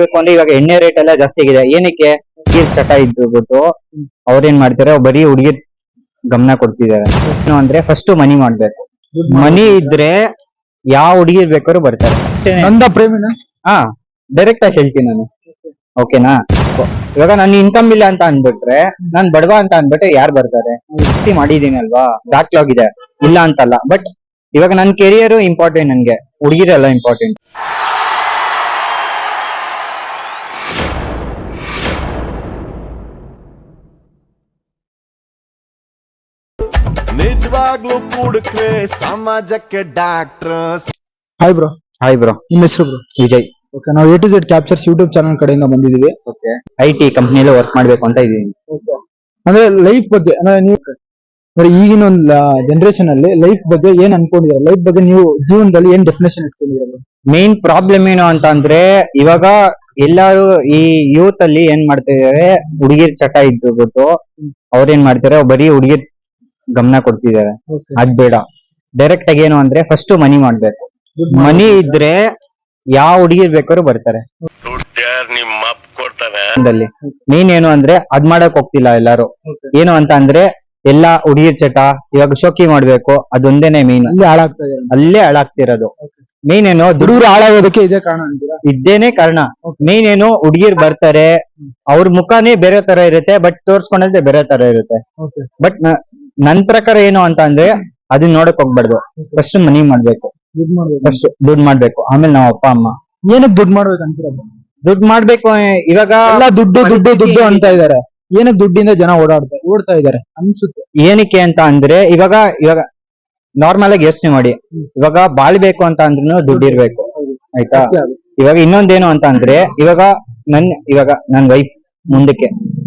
ಬೇಕು ಅಂದ್ರೆ ಇವಾಗ ಎಣ್ಣೆ ರೇಟ್ ಎಲ್ಲ ಜಾಸ್ತಿ ಆಗಿದೆ. ಏನಕ್ಕೆ? ಹುಡುಗಿರ್ ಚಟ ಇದ್ಬಿಟ್ಟು ಅವ್ರೇನ್ ಮಾಡ್ತಾರೆ ಬರೀ ಹುಡುಗಿರ್ ಗಮನ ಕೊಡ್ತಿದ್ದಾರೆ ಏನು ಅಂದ್ರೆ ಫಸ್ಟ್ ಮನಿ ಮಾಡ್ಬೇಕು. ಮನಿ ಇದ್ರೆ ಯಾವ ಹುಡುಗಿರ್ ಬೇಕಾದ್ರು ಬರ್ತಾರೆ. ನಂದ ಪ್ರೇಮಿನ? ಹಾ ಡೈರೆಕ್ಟ್ ಆಗಿ ಹೇಳ್ತೀನಿ ನಾನು. ಓಕೆನಾ ಇವಾಗ ನನ್ ಇನ್ಕಮ್ ಇಲ್ಲ ಅಂತ ಅನ್ಬಿಟ್ರೆ ನಾನ್ ಬಡವ ಅಂತ ಅನ್ಬಿಟ್ರೆ ಯಾರು ಬರ್ತಾರೆ? ಸಿ ಮಾಡಿದೀನಿ ಅಲ್ವಾ? ಬ್ಯಾಕ್ಲಾಗ್ ಇದೆ. ಇಲ್ಲ ಅಂತಲ್ಲ. ಬಟ್ ಇವಾಗ ನನ್ ಕೆರಿಯರ್ ಇಂಪಾರ್ಟೆಂಟ್ ನನ್ಗೆ. ಹುಡುಗಿರಲ್ಲ ಇಂಪಾರ್ಟೆಂಟ್ ನಿಜವಾಗ್ಲೂ ಕುಡುಕ್ರೆ ಸಮಾಜಕ್ಕೆ doctor hi bro hi bro ನಿಮ್ಮ ಹೆಸರು ಬ್ರೋ ವಿಜಯ್. ಓಕೆ ನಾವು A to Z captures YouTube channel ಕಡೆಯಿಂದ ಬಂದಿದ್ದೀವಿ. ಓಕೆ ಐ ಟಿ ಕಂಪ್ನಿಯಲ್ಲಿ ವರ್ಕ್ ಮಾಡ್ಬೇಕು ಅಂತ ಇದ್ದೀನಿ. ಅಂದ್ರೆ ಲೈಫ್ ಬಗ್ಗೆ ಅಂದ್ರೆ ನೀವು ಅಂದ್ರೆ ಈಗಿನ ಒಂದು ಜನರೇಷನ್ ಅಲ್ಲಿ ಲೈಫ್ ಬಗ್ಗೆ ಏನ್ ಅನ್ಕೊಂಡಿದ್ದೀರಾ? ಲೈಫ್ ಬಗ್ಗೆ ನೀವು ಜೀವನದಲ್ಲಿ ಏನ್ ಡೆಫಿನೇಷನ್ ಇಟ್ಕೊಂಡಿದ್ದೀರಾ ಮೇನ್ ಪ್ರಾಬ್ಲಮ್ ಏನು ಅಂತ ಅಂದ್ರೆ ಇವಾಗ ಎಲ್ಲಾರು ಈ ಯೂತ್ ಅಲ್ಲಿ ಏನ್ ಮಾಡ್ತಾ ಇದಾರೆ ಹುಡುಗಿರ್ ಚಟ ಇದ್ಬಿಟ್ಟು ಅವ್ರೇನ್ ಮಾಡ್ತಾರೆ ಬರೀ ಹುಡುಗಿರ್ ಗಮನ ಕೊಡ್ತಿದ್ದಾರೆ. ಅದ್ ಬೇಡ. ಡೈರೆಕ್ಟ್ ಆಗಿ ಏನು ಅಂದ್ರೆ ಫಸ್ಟ್ ಮನಿ ಮಾಡ್ಬೇಕು. ಮನಿ ಇದ್ರೆ ಯಾವ ಹುಡುಗಿರ್ ಬೇಕಾದ್ರೂ ಬರ್ತಾರೆ. ಮೀನ್ ಅಪ್ಪ ಕೊಡ್ತಾನೆ ಮೇನ್ ಏನು ಅಂದ್ರೆ ಅದ್ ಮಾಡಕ್ ಹೋಗ್ತಿಲ್ಲ ಎಲ್ಲಾರು. ಏನು ಅಂತ ಅಂದ್ರೆ ಎಲ್ಲಾ ಹುಡುಗಿರ್ ಚಟ ಇವಾಗ ಶೋಕಿ ಮಾಡ್ಬೇಕು ಅದೊಂದೇನೆ ಮೇನ್ ಅಲ್ಲಿ ಹಾಳಾಗ್ತಾ ಅಲ್ಲೇ ಹಾಳಾಗ್ತಿರೋದು. ಮೇನ್ ಏನು ದುಡ್ಡು ಹುಡುಗರು ಹಾಳಾಗೋದಕ್ಕೆ ಇದೇ ಕಾರಣ ಅಂತೀರಾ? ಇದ್ದೇನೆ ಕಾರಣ. ಮೇನ್ ಏನು ಹುಡುಗಿರ್ ಬರ್ತಾರೆ ಅವ್ರ ಮುಖನೇ ಬೇರೆ ತರ ಇರುತ್ತೆ ಬಟ್ ತೋರ್ಸ್ಕೊಂಡ್ರೆ ಬೇರೆ ತರ ಇರುತ್ತೆ. ಬಟ್ ನನ್ ಪ್ರಕಾರ ಏನು ಅಂತ ಅಂದ್ರೆ ಅದನ್ನ ನೋಡಕ್ ಹೋಗ್ಬಾರ್ದು. ಫಸ್ಟ್ ಮನಿ ಮಾಡ್ಬೇಕು. ದುಡ್ಡು ಮಾಡ್ಬೇಕು. ಫಸ್ಟ್ ದುಡ್ಡು ಮಾಡ್ಬೇಕು. ಆಮೇಲೆ ನಾವ್ ಅಪ್ಪ ಅಮ್ಮ. ಏನಕ್ಕೆ ದುಡ್ಡು ಮಾಡ್ಬೇಕು ಅಂತ? ದುಡ್ಡು ಮಾಡ್ಬೇಕು ಇವಾಗ ಎಲ್ಲ ದುಡ್ಡು ದುಡ್ಡು ದುಡ್ಡು ಅಂತ ಇದಾರೆ. ಏನಕ್ಕೆ ದುಡ್ಡಿಂದ ಜನ ಓಡಾಡ್ತಾರೆ ಓಡ್ತಾ ಇದಾರೆ? ಅನ್ಸುತ್ತೆ. ಏನಕ್ಕೆ ಅಂತ ಅಂದ್ರೆ ಇವಾಗ ಇವಾಗ ನಾರ್ಮಲ್ ಆಗಿ ಯೋಚನೆ ಮಾಡಿ. ಇವಾಗ ಬಾಳ್ಬೇಕು ಅಂತ ಅಂದ್ರೂ ದುಡ್ಡು ಇರ್ಬೇಕು. ಆಯ್ತಾ? ಇವಾಗ ಇನ್ನೊಂದೇನು ಅಂತ ಅಂದ್ರೆ ಇವಾಗ ನನ್ ಇವಾಗ ನನ್ ವೈಫ್ ಮುಂದಕ್ಕೆ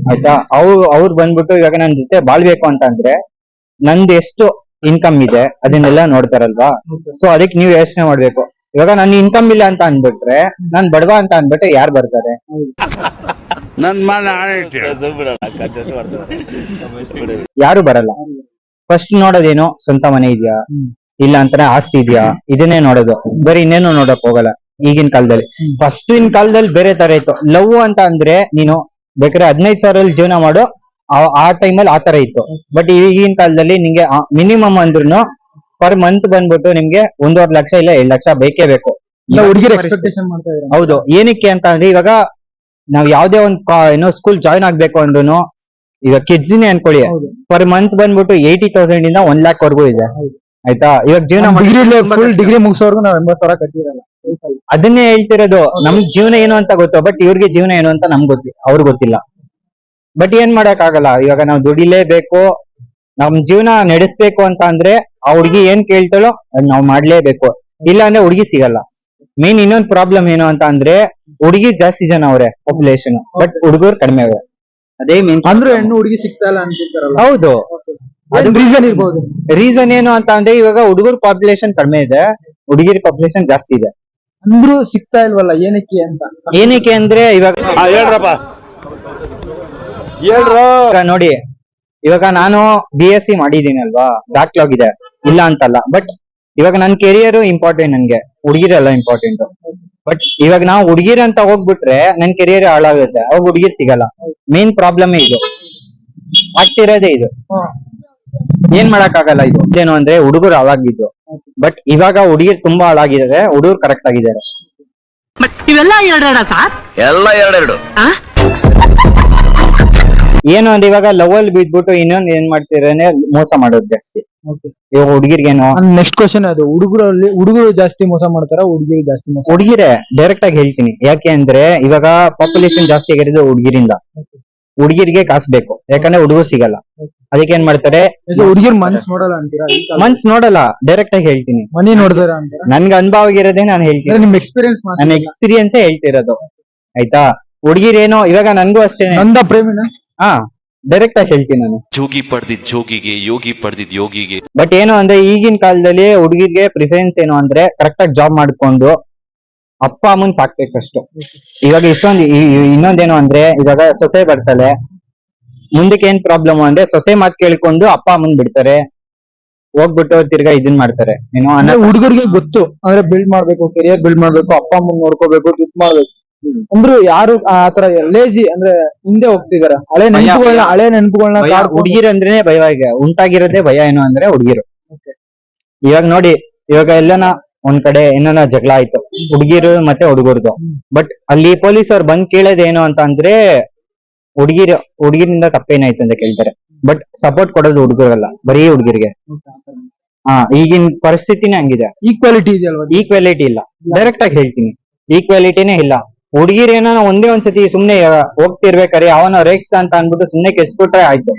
ಆಯ್ತಾ? ಅವ್ರು ಅವ್ರು ಬಂದ್ಬಿಟ್ಟು ಇವಾಗ ನನ್ ಜೊತೆ ಬಾಳ್ಬೇಕು ಅಂತ ಅಂದ್ರೆ ನಂದು ಎಷ್ಟು ಇನ್ಕಮ್ ಇದೆ ಅದನ್ನೆಲ್ಲ ನೋಡ್ತಾರಲ್ವಾ? ಸೊ ಅದಕ್ಕೆ ನೀವು ಯೋಚನೆ ಮಾಡ್ಬೇಕು. ಇವಾಗ ನನ್ ಇನ್ಕಮ್ ಇಲ್ಲ ಅಂತ ಅಂದ್ಬಿಟ್ರೆ ನಾನ್ ಬಡವ ಅಂತ ಅಂದ್ಬಿಟ್ರೆ ಯಾರು ಬರ್ತಾರೆ? ಯಾರು ಬರಲ್ಲ. ಫಸ್ಟ್ ನೋಡೋದೇನು? ಸ್ವಂತ ಮನೆ ಇದೆಯಾ? ಇಲ್ಲ ಅಂತಾನೆ ಆಸ್ತಿ ಇದೆಯಾ? ಇದನ್ನೇ ನೋಡೋದು. ಬರೀ ಇನ್ನೇನು ನೋಡಕ್ ಹೋಗಲ್ಲ ಈಗಿನ ಕಾಲದಲ್ಲಿ. ಫಸ್ಟ್ ಇನ್ ಕಾಲದಲ್ಲಿ ಬೇರೆ ತರ ಇತ್ತು. ಲವ್ ಅಂತ ಅಂದ್ರೆ ನೀನು ಬೇಕಾದ್ರೆ ಹದಿನೈದು ಸಾವಿರದಲ್ಲಿ ಜೀವನ ಮಾಡು ಆ- ಆ ಟೈಮಲ್ಲಿ ಆ ತರ ಇತ್ತು. ಬಟ್ ಈಗಿನ ಕಾಲದಲ್ಲಿ ನಿಂಗೆ ಮಿನಿಮಮ್ ಅಂದ್ರೂ ಪರ್ ಮಂತ್ ಬಂದ್ಬಿಟ್ಟು ನಿಮ್ಗೆ ಒಂದೂವರೆ ಲಕ್ಷ ಇಲ್ಲ ಎರಡು ಲಕ್ಷ ಬೇಕೇ ಬೇಕು. ಇಲ್ಲ ಹುಡುಗಿರ ಎಕ್ಸ್ಪೆಕ್ಟೇಷನ್ ಮಾಡ್ತಾ ಇದಾರೆ ಹೌದು. ಏನಕ್ಕೆ ಅಂತ ಅಂದ್ರೆ ಇವಾಗ ನಾವ್ ಯಾವ್ದೇ ಒಂದ್ ಏನೋ ಸ್ಕೂಲ್ ಜಾಯ್ನ್ ಆಗ್ಬೇಕು ಅಂದ್ರೂ ಈಗ ಕಿಡ್ಸಿನೇ ಅನ್ಕೊಳ್ಳಿ. ಪರ್ ಮಂತ್ ಬಂದ್ಬಿಟ್ಟು ಏಯ್ಟಿ ತೌಸಂಡ್ ಇಂದ ಒನ್ ಲ್ಯಾಕ್ ವರ್ಗೂ ಇದೆ. ಆಯ್ತಾ? ಇವಾಗ ಜೀವನ ಫುಲ್ ಡಿಗ್ರಿ ಮುಗಿಸೋರ್ಗು ನಾವ್ ಎಂಬತ್ ಸಾವಿರ ಕಟ್ಟಿರಲ್ಲ. ಅದನ್ನೇ ಹೇಳ್ತಿರೋದು. ನಮ್ ಜೀವನ ಏನು ಅಂತ ಗೊತ್ತು ಬಟ್ ಇವ್ರಿಗೆ ಜೀವನ ಏನು ಅಂತ ನಮ್ಗೆ ಗೊತ್ತಿಲ್ಲ ಅವ್ರಿಗೆ ಗೊತ್ತಿಲ್ಲ. ಬಟ್ ಏನ್ ಮಾಡಕ್ ಆಗಲ್ಲ? ಇವಾಗ ನಾವು ದುಡಿಲೇಬೇಕು. ನಮ್ ಜೀವನ ನಡೆಸ್ಬೇಕು ಅಂತ ಅಂದ್ರೆ ಆ ಹುಡುಗಿ ಏನ್ ಕೇಳ್ತಾಳೋ ಅದ್ ನಾವ್ ಮಾಡ್ಲೇಬೇಕು. ಇಲ್ಲ ಅಂದ್ರೆ ಹುಡುಗಿ ಸಿಗಲ್ಲ. ಮೇನ್ ಇನ್ನೊಂದ್ ಪ್ರಾಬ್ಲಮ್ ಏನು ಅಂತ ಅಂದ್ರೆ ಹುಡುಗಿ ಜಾಸ್ತಿ ಜನ ಅವ್ರೆ ಪಾಪ್ಯುಲೇಷನ್ ಬಟ್ ಹುಡುಗರು ಕಡಿಮೆ ಅವ್ರೆ. ಅದೇ ಮೇನ್ ಅಂದ್ರೆ ಹೆಣ್ಣು ಹುಡುಗಿ ಸಿಗ್ತಾ ಇಲ್ಲ ಅಂತಿರ್ತಾರಲ್ಲ. ಹೌದು. ಅದು ರೀಸನ್ ಇರ್ಬೋದು. ರೀಸನ್ ಏನು ಅಂತ ಅಂದ್ರೆ ಇವಾಗ ಹುಡುಗರ ಪಾಪ್ಯುಲೇಷನ್ ಕಡಿಮೆ ಇದೆ ಹುಡುಗಿರ ಪಾಪ್ಯುಲೇಷನ್ ಜಾಸ್ತಿ ಇದೆ. ಅಂದ್ರೂ ಸಿಗ್ತಾ ಇಲ್ವಲ್ಲ ಏನಕ್ಕೆ ಅಂತ? ಏನಕ್ಕೆ ಅಂದ್ರೆ ಇವಾಗ ಹೇಳ್ರಪ್ಪ. ಹೇಳ್ರ. ನೋಡಿ ಇವಾಗ ನಾನು ಬಿ ಎಸ್ ಸಿ ಮಾಡಿದೀನಿ ಅಲ್ವಾ? ಬ್ಯಾಕ್ಲಾಗ್ ಇದೆ. ಇಲ್ಲ ಅಂತಲ್ಲ. ಬಟ್ ಇವಾಗ ನನ್ ಕೆರಿಯರ್ ಇಂಪಾರ್ಟೆಂಟ್ ನನ್ಗೆ. ಹುಡುಗಿರಲ್ಲ ಇಂಪಾರ್ಟೆಂಟ್ ಬಟ್ ಇವಾಗ ನಾವು ಹುಡುಗಿರ್ ಅಂತ ಹೋಗ್ಬಿಟ್ರೆ ನನ್ ಕೆರಿಯರ್ ಹಾಳಾಗುತ್ತೆ. ಅವಾಗ ಹುಡುಗಿರ್ ಸಿಗಲ್ಲ. ಮೇನ್ ಪ್ರಾಬ್ಲಮ್ ಇದು. ಆಗ್ತಿರೋದೇ ಇದು. ಏನ್ ಮಾಡಕ್ ಆಗಲ್ಲ ಇದು? ಏನು ಅಂದ್ರೆ ಹುಡುಗರು ಹಾಳಾಗಿದ್ದು. ಬಟ್ ಇವಾಗ ಹುಡುಗಿರ್ ತುಂಬಾ ಹಾಳಾಗಿದ್ದಾರೆ. ಹುಡುಗರು ಕರೆಕ್ಟ್ ಆಗಿದ್ದಾರೆ. ಇವೆಲ್ಲ ಎರಡೆರಡ ಸರ್ ಎಲ್ಲ ಎರಡೆರಡು. ಏನು ಅಂದ್ರೆ ಇವಾಗ ಲವ್ ಅಲ್ಲಿ ಬಿದ್ಬಿಟ್ಟು ಇನ್ನೊಂದ್ ಏನ್ ಮಾಡ್ತಿರೇನೆ ಮೋಸ ಮಾಡೋದು ಜಾಸ್ತಿ. ಇವಾಗ ಹುಡುಗಿರ್ಗೇನು? ನೆಕ್ಸ್ಟ್ ಕ್ವಶನ್ ಅದು. ಹುಡುಗರಲ್ಲಿ ಹುಡುಗರು ಜಾಸ್ತಿ ಮೋಸ ಮಾಡ್ತಾರ ಹುಡುಗಿರು ಜಾಸ್ತಿ ಮೋಸ ಹುಡುಗಿರೇ ಡೈರೆಕ್ಟ್ ಆಗಿ ಹೇಳ್ತೀನಿ. ಯಾಕೆ ಅಂದ್ರೆ ಇವಾಗ ಪಾಪ್ಯುಲೇಷನ್ ಜಾಸ್ತಿ ಆಗಿರೋದು ಹುಡುಗಿರಿಂದ. ಹುಡುಗಿರಿಗೆ ಕಾಸು ಬೇಕು. ಯಾಕಂದ್ರೆ ಹುಡುಗರು ಸಿಗಲ್ಲ. ಅದಕ್ಕೆ ಏನ್ ಮಾಡ್ತಾರೆ? ಹುಡುಗಿರ್ ಮನ್ಸ್ ನೋಡಲ್ಲ ಅಂತೀರಾ? ಮನ್ಸ್ ನೋಡಲ್ಲ ಡೈರೆಕ್ಟ್ ಆಗಿ ಹೇಳ್ತೀನಿ. ಮನಿ ನೋಡಿದಾರ ಅಂತೀರಾ? ನನ್ಗೆ ಅನುಭವ ಆಗಿರೋದೇ ನಾನು ಹೇಳ್ತೀನಿ. ನಿಮ್ ಎಕ್ಸ್ಪೀರಿಯನ್ಸ್ ನನ್ನ ಎಕ್ಸ್ಪೀರಿಯನ್ಸೇ ಹೇಳ್ತಿರೋದು. ಆಯ್ತಾ? ಹುಡುಗಿರೇನೋ ಇವಾಗ ನನ್ಗೂ ಅಷ್ಟೇ ನಂದ ಪ್ರೇಮಿನ? ಹಾ ಡೈರೆಕ್ಟ್ ಆಗಿ ಹೇಳ್ತೀನಿ ನಾನು. ಜೋಗಿ ಪಡೆದಿದ್ ಜೋಗಿಗೆ ಯೋಗಿ ಪಡೆದಿದ್ ಯೋಗಿಗೆ. ಬಟ್ ಏನು ಅಂದ್ರೆ ಈಗಿನ ಕಾಲದಲ್ಲಿ ಹುಡುಗಿರ್ಗೆ ಪ್ರಿಫರೆನ್ಸ್ ಏನು ಅಂದ್ರೆ ಕರೆಕ್ಟ್ ಆಗಿ ಜಾಬ್ ಮಾಡ್ಕೊಂಡು ಅಪ್ಪ ಅಮ್ಮನ್ ಸಾಕ್ಬೇಕಷ್ಟು. ಇವಾಗ ಇಷ್ಟೊಂದು ಇನ್ನೊಂದೇನು ಅಂದ್ರೆ ಇವಾಗ ಸೊಸೆ ಬರ್ತಾಳೆ. ಮುಂದಕ್ಕೆ ಏನ್ ಪ್ರಾಬ್ಲಮ್ ಅಂದ್ರೆ ಸೊಸೆ ಮಾತ್ ಕೇಳ್ಕೊಂಡು ಅಪ್ಪ ಅಮ್ಮನ್ ಬಿಡ್ತಾರೆ. ಹೋಗ್ಬಿಟ್ಟು ತಿರ್ಗಾ ಇದನ್ ಮಾಡ್ತಾರೆ. ಏನೋ ಅಂದ್ರೆ ಹುಡುಗರಿಗೆ ಗೊತ್ತು. ಅಂದ್ರೆ ಬಿಲ್ಡ್ ಮಾಡ್ಬೇಕು ಕೆರಿಯರ್ ಬಿಲ್ಡ್ ಮಾಡ್ಬೇಕು ಅಪ್ಪ ಅಮ್ಮನ್ ನೋಡ್ಕೋಬೇಕು ದುಡ್ಡು ಮಾಡ್ಬೇಕು. ಅಂದ್ರು ಯಾರು ಆ ತರ ಲೇಜಿ ಅಂದ್ರೆ ಹಿಂದೆ ಹೋಗ್ತಿದಾರೆ. ಹಳೆ ನೆನಪುಗಳನ್ನ. ಹಳೆ ನೆನಪುಗಳನ್ನ ಹುಡುಗಿರು ಅಂದ್ರೇನೆ ಭಯ ಈಗ ಉಂಟಾಗಿರೋದೇ ಭಯ ಏನು ಅಂದ್ರೆ ಹುಡುಗಿರು. ಇವಾಗ ನೋಡಿ ಇವಾಗ ಎಲ್ಲನ ಒಂದ್ ಕಡೆ ಏನನ ಜಗಳ ಆಯ್ತು. ಹುಡುಗಿರು ಮತ್ತೆ ಹುಡುಗರ್ದು. ಬಟ್ ಅಲ್ಲಿ ಪೊಲೀಸ್ ಅವ್ರು ಬಂದ್ ಕೇಳೋದೇನು ಅಂತ ಅಂದ್ರೆ ಹುಡುಗಿರು ಹುಡುಗಿರಿಂದ ತಪ್ಪೇನಾಯ್ತು ಅಂತ ಕೇಳ್ತಾರೆ. ಬಟ್ ಸಪೋರ್ಟ್ ಕೊಡೋದು ಹುಡುಗರಲ್ಲ ಬರೀ ಹುಡುಗಿರಿಗೆ. ಹಾ ಈಗಿನ ಪರಿಸ್ಥಿತಿನೇ ಹಂಗಿದೆ. ಈಕ್ವಾಲಿಟಿ ಇದೆಯಲ್ವಾ? ಈಕ್ವಾಲಿಟಿ ಇಲ್ಲ. ಡೈರೆಕ್ಟ್ ಆಗಿ ಹೇಳ್ತೀನಿ. ಈಕ್ವಾಲಿಟಿನೇ ಇಲ್ಲ. ಹುಡುಗಿರ್ ಏನೋ ಒಂದೇ ಒಂದ್ಸತಿ ಸುಮ್ನೆ ಹೋಗ್ತಿರ್ಬೇಕಾರೆ ಅವನ ರೇಕ್ಸ್ ಅಂತ ಅನ್ಬಿಟ್ಟು ಸುಮ್ನೆ ಕೆರ್ಸ್ಬಿಟ್ರೆ ಆಯ್ತು.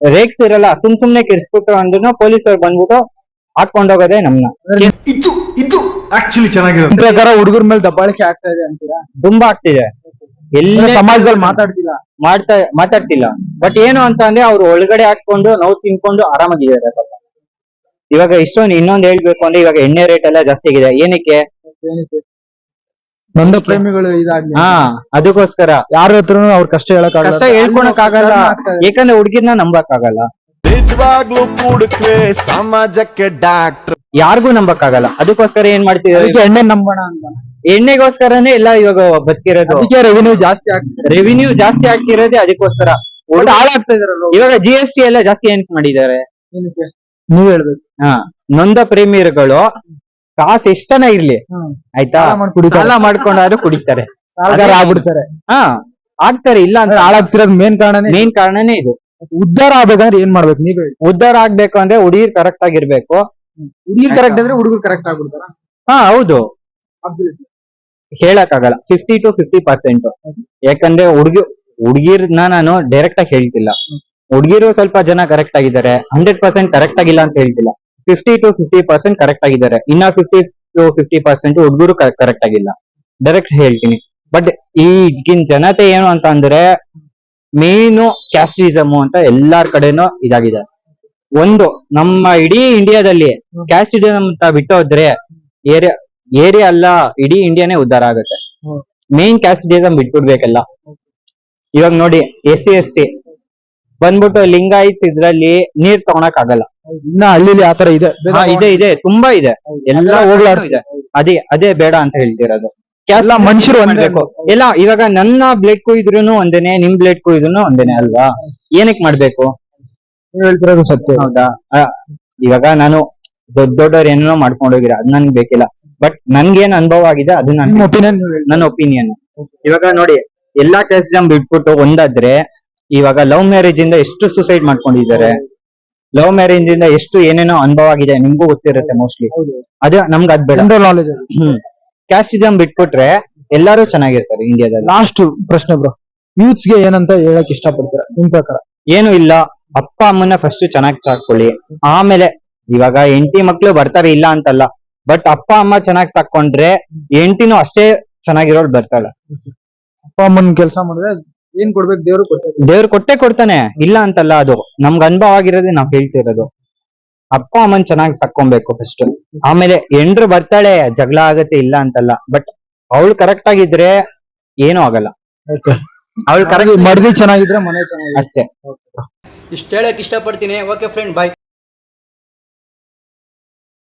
ರೇಕ್ಸ್ ಇರಲ್ಲ ಸುಮ್ ಸುಮ್ನೆ ಕೆರ್ಸ್ಬಿಟ್ರು ಅಂದ್ರೂ ಪೊಲೀಸ್ ಅವ್ರು ಬಂದ್ಬಿಟ್ಟು ಹಾಕೊಂಡ್ ಹೋಗೋದೇ ನಮ್ನ. ಇದು ಇದು ಆಕ್ಚುಲಿ ಚೆನ್ನಾಗಿರೋದು ನಿಮ್ ಪ್ರಕಾರ ಹುಡುಗರ ಮೇಲೆ ದಬ್ಬಾಳಿಕೆ ಆಗ್ತಾ ಇದೆ ಅಂತೀರಾ? ತುಂಬಾ ಆಗ್ತಿದೆ. ಎಲ್ಲ ಸಮಾಜದಲ್ಲಿ ಮಾತಾಡ್ತಿಲ್ಲ. ಮಾಡ್ತಾ ಮಾತಾಡ್ತಿಲ್ಲ. ಬಟ್ ಏನು ಅಂತ ಅಂದ್ರೆ ಅವ್ರು ಒಳಗಡೆ ಹಾಕೊಂಡು ನೋವು ತಿನ್ಕೊಂಡು ಆರಾಮಾಗಿದ್ದಾರೆ ಪಾಪ. ಇವಾಗ ಇಷ್ಟೊಂದು ಇನ್ನೊಂದ್ ಹೇಳ್ಬೇಕು ಅಂದ್ರೆ ಇವಾಗ ಎಣ್ಣೆ ರೇಟ್ ಎಲ್ಲ ಜಾಸ್ತಿ ಆಗಿದೆ. ಏನಕ್ಕೆ? ನೊಂದ ಪ್ರೇಮಿಗಳು ಇದಾಗ್ಲಿ ಹಾ ಅದಕ್ಕೋಸ್ಕರ. ಯಾರ ಹತ್ರನು ಅವ್ರ ಕಷ್ಟ ಹೇಳಕ್ ಕಷ್ಟ ಹೇಳ್ಕೊಳಕ್ ಆಗಲ್ಲ ಯಾಕಂದ್ರೆ ಹುಡುಗಿರ್ನ ನಂಬಕ್ ಆಗಲ್ಲ ನಿಜವಾಗ್ಲೂ ಕೂಡಕ್ವೆ ಸಮಾಜಕ್ಕೆ ಡಾಕ್ಟರ್. ಯಾರಿಗೂ ನಂಬಕ್ ಆಗಲ್ಲ ಅದಕ್ಕೋಸ್ಕರ ಏನ್ ಮಾಡ್ತೀವಿ ಎಣ್ಣೆ ನಂಬೋಣ ಅಂತ. ಎಣ್ಣೆಗೋಸ್ಕರನೇ ಎಲ್ಲ ಇವಾಗ ಬದುಕಿರೋದು. ಅದಕ್ಕೆ ರೆವಿನ್ಯೂ ಜಾಸ್ತಿ ಆಗ್ತಿದೆ. ರೆವಿನ್ಯೂ ಜಾಸ್ತಿ ಆಗ್ತಿರೋದೇ ಅದಕ್ಕೋಸ್ಕರ. ಒಳ್ಳೆ ಹಾಳಾಗ್ತಾ ಇದಾರಲ್ಲ ಇವಾಗ ಜಿ ಎಸ್ ಟಿ ಎಲ್ಲ ಜಾಸ್ತಿ ಏನ್ ಮಾಡಿದ್ದಾರೆ? ನೀವ್ ಹೇಳ್ಬೇಕು. ಹಾ ನೊಂದ ಪ್ರೇಮಿಯರುಗಳು ಕಾಸು ಎಷ್ಟನ ಇರ್ಲಿ. ಆಯ್ತಾ? ಸಾಲ ಮಾಡ್ಕೊಂಡಾದ್ರೂ ಕುಡಿತಾರೆ. ಸಾಲಗಾರ ಆಗ್ಬಿಡ್ತಾರೆ. ಹಾ ಆಗ್ತಾರೆ. ಇಲ್ಲ ಅಂದ್ರೆ ಹಾಳಾಗ್ತಿರೋದ್ ಮೇನ್ ಕಾರಣನೇ ಮೇನ್ ಕಾರಣನೇ ಇದು. ಉದ್ಧಾರ ಆಗ್ಬೇಕಂದ್ರೆ ಏನ್ ಮಾಡ್ಬೇಕು ನೀವ್ ಹೇಳಿ. ಉದ್ಧಾರ ಆಗ್ಬೇಕು ಅಂದ್ರೆ ಹುಡುಗಿರ್ ಕರೆಕ್ಟ್ ಆಗಿರ್ಬೇಕು. ಹುಡುಗಿರ್ ಕರೆಕ್ಟ್ ಅಂದ್ರೆ ಹುಡುಗರು ಕರೆಕ್ಟ್ ಆಗ್ಬಿಡ್ತಾರ? ಹಾ ಹೌದು. ಹೇಳಕ್ ಆಗಲ್ಲ ಫಿಫ್ಟಿ ಟು ಫಿಫ್ಟಿ ಪರ್ಸೆಂಟ್ ಯಾಕಂದ್ರೆ ಹುಡುಗಿ ಹುಡುಗಿರ್ನ ನಾನು ಡೈರೆಕ್ಟ್ ಆಗಿ ಹೇಳ್ತಿಲ್ಲ. ಹುಡುಗಿರು ಸ್ವಲ್ಪ ಜನ ಕರೆಕ್ಟ್ ಆಗಿದ್ದಾರೆ. ಹಂಡ್ರೆಡ್ ಪರ್ಸೆಂಟ್ ಕರೆಕ್ಟ್ ಆಗಿಲ್ಲ ಅಂತ ಹೇಳ್ತಿಲ್ಲ. Fifty to fifty percent correct ಆಗಿದ್ದಾರೆ. ಇನ್ನ ಫಿಫ್ಟಿ ಟು ಫಿಫ್ಟಿ ಪರ್ಸೆಂಟ್ ಹುಡುಗರು ಕರೆಕ್ಟ್ ಆಗಿಲ್ಲ. ಡೈರೆಕ್ಟ್ ಹೇಳ್ತೀನಿ. ಬಟ್ ಈಗಿನ ಜನತೆ ಏನು ಅಂತ ಅಂದ್ರೆ ಮೇನು ಕ್ಯಾಸ್ಟಿಸಮ್ ಅಂತ ಎಲ್ಲಾರ್ ಕಡೆನೂ ಇದಾಗಿದೆ. ಒಂದು ನಮ್ಮ ಇಡೀ ಇಂಡಿಯಾದಲ್ಲಿ ಕ್ಯಾಸ್ಟಿಸಮ್ ಅಂತ ಬಿಟ್ಟೋದ್ರೆ ಏರಿಯಾ ಏರಿಯಾ ಅಲ್ಲ ಇಡೀ ಇಂಡಿಯಾನೇ ಉದ್ಧಾರ ಆಗುತ್ತೆ. ಮೇನ್ ಕ್ಯಾಸ್ಟಿಸಮ್ ಬಿಟ್ಬಿಡ್ಬೇಕಲ್ಲ. ಇವಾಗ ನೋಡಿ ಎಸ್ ಸಿ ಎಸ್ ಟಿ. ಬಂದ್ಬಿಟ್ಟು ಲಿಂಗಾಯಿತ್ಸ್ ಇದ್ರಲ್ಲಿ ನೀರ್ ತಗೊಳಕ್ ಆಗಲ್ಲ. ಇನ್ನ ಹಳ್ಳಿಲಿ ಆತರ ಇದೆ. ಹಾ, ಇದೆ ಇದೆ. ತುಂಬಾ ಇದೆ. ಎಲ್ಲ ಎಲ್ಲ ಇದೆ. ಅದೇ ಅದೇ ಬೇಡ ಅಂತ ಹೇಳ್ತಿರೋದು. ಎಲ್ಲ ಮನುಷ್ಯರು ಅನ್ಬೇಕು ಮಾಡ್ಬೇಕು. ಇಲ್ಲ ಇವಾಗ ನನ್ನ ಬ್ಲಡ್ ಕುಯ್ದ್ರುನು ಒಂದೇನೆ ನಿಮ್ ಬ್ಲಡ್ ಕುಯ್ದ್ರುನು ಒಂದೇನೆ ಅಲ್ವಾ? ಏನಕ್ ಮಾಡ್ಬೇಕು? ನೀವ್ ಹೇಳ್ತಿರೋದು ಸತ್ಯ. ಹೌದಾ? ಆ, ಇವಾಗ ನಾನು ದೊಡ್ಡ ದೊಡ್ಡವ್ರು ಏನೇನೋ ಮಾಡ್ಕೊಂಡು ಹೋಗಿರ ಅದ್ ನನ್ಗೆ ಬೇಕಿಲ್ಲ. ಬಟ್ ನನ್ಗೇನ್ ಅನುಭವ ಆಗಿದೆ ಅದು ನನ್ನ ನನ್ ಒಪಿನಿಯನ್ ನನ್ನ ಒಪಿನಿಯನ್ ಇವಾಗ ನೋಡಿ ಎಲ್ಲಾ ಕೆಲಸ ಬಿಟ್ಬಿಟ್ಟು ಒಂದಾದ್ರೆ ಇವಾಗ ಲವ್ ಮ್ಯಾರೇಜ್ ಇಂದ ಎಷ್ಟು ಸುಸೈಡ್ ಮಾಡ್ಕೊಂಡಿದ್ದಾರೆ? ಲವ್ ಮ್ಯಾರೇಜ್ ಇಂದ ಎಷ್ಟು ಏನೇನೋ ಅನುಭವ ಆಗಿದೆ ನಿಮ್ಗೂ ಗೊತ್ತಿರುತ್ತೆ ಮೋಸ್ಟ್ಲಿ ಅದೇ ನಮ್ಗೆ ಅದ್ ಬೇಡ. ಜನರಲ್ ನಾಲೆಜ್ ಹ್ಮ್. ಕ್ಯಾಸ್ಟಿಸಮ್ ಬಿಟ್ಬಿಟ್ರೆ ಎಲ್ಲಾರು ಚೆನ್ನಾಗಿರ್ತಾರೆ ಇಂಡಿಯಾದಲ್ಲಿ ಲಾಸ್ಟ್ ಪ್ರಶ್ನೆ ಬ್ರೋ ಯೂತ್ಸ್ಗೆ ಏನಂತ ಹೇಳಕ್ ಇಷ್ಟಪಡ್ತೀರಾ? ನಿಮ್ ಪ್ರಕಾರ? ಏನು ಇಲ್ಲ. ಅಪ್ಪ ಅಮ್ಮನ ಫಸ್ಟ್ ಚೆನ್ನಾಗಿ ಸಾಕೊಳ್ಳಿ ಆಮೇಲೆ ಇವಾಗ ಹೆಂಡತಿ ಮಕ್ಳು ಬರ್ತಾರೆ ಇಲ್ಲ ಅಂತಲ್ಲ. ಬಟ್ ಅಪ್ಪ ಅಮ್ಮ ಚೆನ್ನಾಗಿ ಸಾಕೊಂಡ್ರೆ ಹೆಂಡತಿನೂ ಅಷ್ಟೇ ಚೆನ್ನಾಗಿರೋಳು ಬರ್ತಾಳೆ ಅಪ್ಪ ಅಮ್ಮನ್ ಕೆಲಸ ಮಾಡಿದ್ರೆ ಏನ್ ಕೊಡ್ಬೇಕು ದೇವ್ರು ಕೊಟ್ಟೆ ದೇವ್ರು ಕೊಟ್ಟೆ ಕೊಡ್ತಾನೆ. ಇಲ್ಲ ಅಂತಲ್ಲ ಅದು. ನಮ್ಗ್ ಅನುಭವ ಆಗಿರೋದೇ ನಾವ್ ಹೇಳ್ತಿರೋದು ಅಪ್ಪ ಅಮ್ಮನ್ ಚೆನ್ನಾಗಿ ಸಾಕೊಬೇಕು ಫಸ್ಟ್ ಆಮೇಲೆ ಎಂಡ್ರು ಬರ್ತಾಳೆ ಜಗಳ ಆಗತ್ತೆ ಇಲ್ಲ ಅಂತಲ್ಲ. ಬಟ್ ಅವಳು ಕರೆಕ್ಟ್ ಆಗಿದ್ರೆ ಏನೂ ಆಗಲ್ಲ. ಅವಳು ಕರೆಕ್ಟ್ ಮಡ್ದಿ ಚೆನ್ನಾಗಿದ್ರೆ ಮನೆ ಚೆನ್ನಾಗಿ ಅಷ್ಟೇ. ಇಷ್ಟು ಹೇಳಕ್ ಇಷ್ಟಪಡ್ತೀನಿ. Okay friend bye